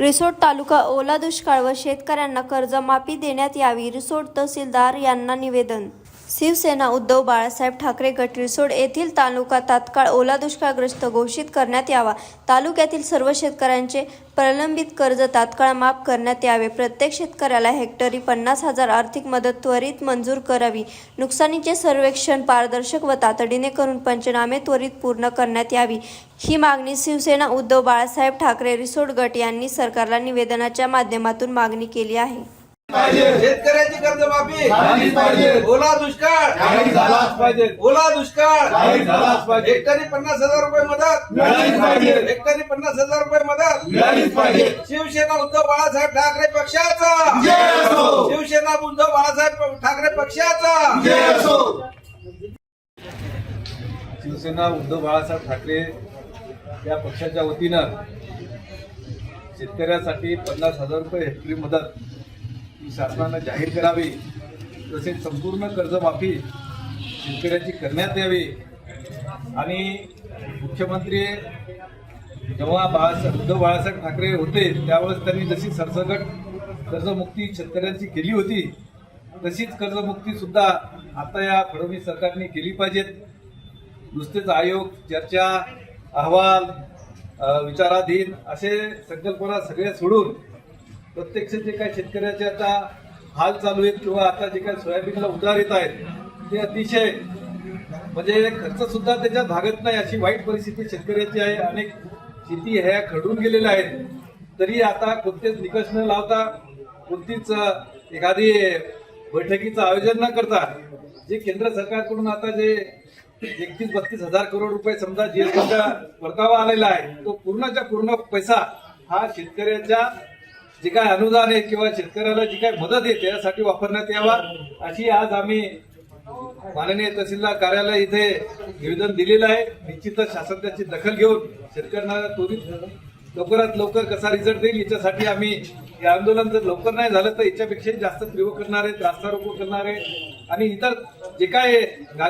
रिसोड तालुका ओला दुष्काळ व शेतकऱ्यांना कर्जमाफी देण्यात यावी रिसोड तहसीलदार यांना निवेदन शिवसेना उद्धव बाळासाहेब ठाकरे गट रिसोड येथील तालुका तात्काळ ओला दुष्काळग्रस्त घोषित करण्यात यावा. तालुक्यातील सर्व शेतकऱ्यांचे प्रलंबित कर्ज तात्काळ माफ करण्यात यावे. प्रत्येक शेतकऱ्याला हेक्टरी पन्नास हजार आर्थिक मदत त्वरित मंजूर करावी. नुकसानीचे सर्वेक्षण पारदर्शक व तातडीने करून पंचनामे त्वरित पूर्ण करण्यात यावी. ही मागणी शिवसेना उद्धव बाळासाहेब ठाकरे रिसोड गट यांनी सरकारला निवेदनाच्या माध्यमातून मागणी केली आहे. शेतकऱ्याची कर्जमाफी. झालीच पाहिजे. ओला दुष्काळ. झालाच पाहिजे. ओला दुष्काळ. झालाच पाहिजे. हेक्टरी पन्नास हजार रुपये मदत. मिळालीच पाहिजे. हेक्टरी पन्नास हजार रुपये मदत. मिळालीच पाहिजे. शिवसेना उद्धव बाळासाहेब ठाकरे पक्षाचा. शिवसेना उद्धव बाळासाहेब ठाकरे पक्षाचा. शिवसेना उद्धव बाळासाहेब ठाकरे या पक्षाच्या वतीनं शेतकऱ्यासाठी पन्नास हजार रुपये हेक्टरी मदत ही शासनानं जाहीर करावी तसेच संपूर्ण कर्जमाफी शेतकऱ्याची करण्यात यावी. आणि मुख्यमंत्री जेव्हा बाळासाहेब उद्धव बाळासाहेब ठाकरे होते त्यावेळेस त्यांनी जशी सरसकट कर्जमुक्ती शेतकऱ्यांची केली होती तशीच कर्जमुक्ती सुद्धा आता या फडणवीस सरकारने केली पाहिजेत. नुसतेच आयोग चर्चा अहवाल विचाराधीन असे संकल्पना सगळ्या सोडून प्रत्यक्ष जे काही शेतकऱ्याचे आता हाल चालू आहेत किंवा आता जे काही सोयाबीनला उधार येत आहेत ते अतिशय म्हणजे खर्च सुद्धा त्याच्यात भागत नाही. अशी वाईट परिस्थिती शेतकऱ्याची आहे. अनेक शेती ह्या खडून गेलेल्या आहेत. तरी आता कोणतेच निकष न लावता कोणतीच एखादी बैठकीचं आयोजन न करता जे केंद्र सरकारकडून आता जे एकतीस बत्तीस हजार करोड रुपये समजा जीएसटीचा परतावा आलेला आहे तो पूर्णच्या पूर्ण पैसा हा शेतकऱ्याच्या जे काय अनुदान आहे किंवा शेतकऱ्याला जी काय मदत आहे त्यासाठी वापरण्यात यावा अशी आज आम्ही माननीय तहसीलदार कार्यालय इथे निवेदन दिलेलं आहे. निश्चितच शासन त्याची दखल घेऊन शेतकऱ्यांना त्वरित लवकरात लवकर कसा रिझल्ट देईल याच्यासाठी आम्ही हे आंदोलन जर लवकर नाही झालं तर याच्यापेक्षा जास्त तीव्र करणारे रास्ता रोको करणारे आणि इतर जे काय